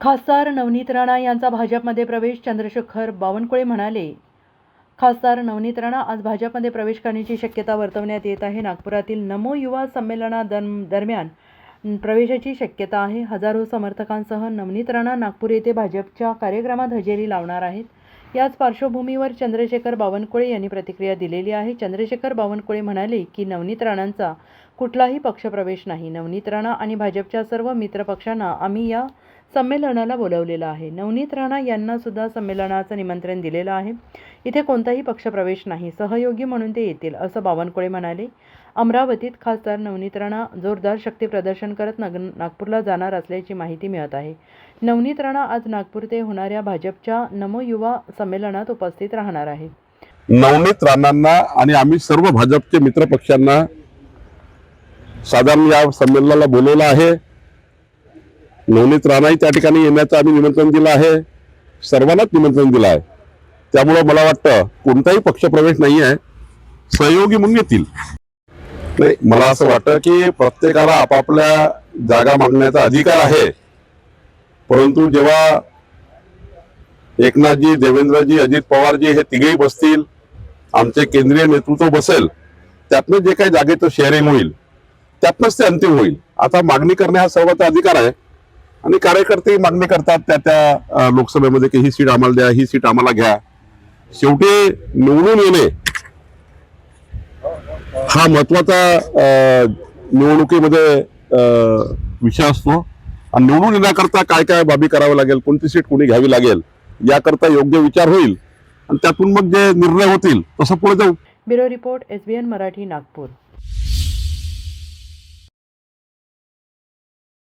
खासदार नवनीत राणा यांचा भाजपमध्ये प्रवेश चंद्रशेखर बावनकुळे म्हणाले. खासदार नवनीत राणा आज भाजपमध्ये प्रवेश करण्याची शक्यता वर्तवण्यात येत आहे. नागपुरातील नमो युवा संमेलना दरम्यान प्रवेशाची शक्यता आहे. हजारो समर्थकांसह नवनीत राणा नागपूर येथे भाजपच्या कार्यक्रमात हजेरी लावणार आहेत. याच पार्श्वभूमीवर चंद्रशेखर बावनकुळे यांनी प्रतिक्रिया दिलेली आहे. चंद्रशेखर बावनकुळे म्हणाले की नवनीत राणांचा कुठलाही पक्षप्रवेश नाही. नवनीत राणा आणि भाजपच्या सर्व मित्रपक्षांना आम्ही या संमेलनाला बोलवलेलं आहे. नवनीत राणा यांना सुद्धा संमेलनाचं निमंत्रण दिलेलं आहे. इथे कोणताही पक्षप्रवेश नाही. सहयोगी म्हणून ते येतील असं बावनकुळे म्हणाले. अमरावतीत खासदार नवनीत राणा जोरदार शक्ती प्रदर्शन करत नग नागपूरला जाणार असल्याची माहिती मिळत आहे. नवनीत राणा आज नागपूर ते होणाऱ्या भाजपच्या नमो युवा संमेलनात उपस्थित राहणार आहे. नवनीत राणांना आणि आम्ही सर्व भाजपचे मित्र पक्षांना साधारण या संमेलनाला बोलवलं आहे. नवनीत राणाही त्या ठिकाणी येण्याचं आम्ही निमंत्रण दिलं आहे. सर्वांनाच निमंत्रण दिलं आहे. त्यामुळं मला वाटतं कोणताही पक्षप्रवेश नाही आहे. सहयोगी म्हणून येतील. नाही मला असं वाटतं की प्रत्येकाला आपापल्या जागा मागण्याचा अधिकार आहे. परंतु जेव्हा एकनाथजी देवेंद्रजी अजित पवारजी हे तिघेही बसतील आमचे केंद्रीय नेतृत्व बसेल त्यातनं जे काही जागेचं शेअरिंग होईल त्यातनंच ते अंतिम होईल. आता मागणी करणे हा सर्वांचा अधिकार आहे. आणि कार्यकर्ते मागणी करतात त्या त्या लोकसभेमध्ये की ही सीट आम्हाला द्या ही सीट आम्हाला घ्या. शेवटी निवडून येणे हा महत्त्वाचा निवडणुकीमध्ये विषय असतो. आणि निवडून येण्याकरता काय काय बाबी करावं लागेल कोणती सीट कोणी घ्यावी लागेल याकरता योग्य विचार होईल. आणि त्यातून मग जे निर्णय होतील तसं पुढे जाऊ. Bureau report S B N Marathi Nagpur.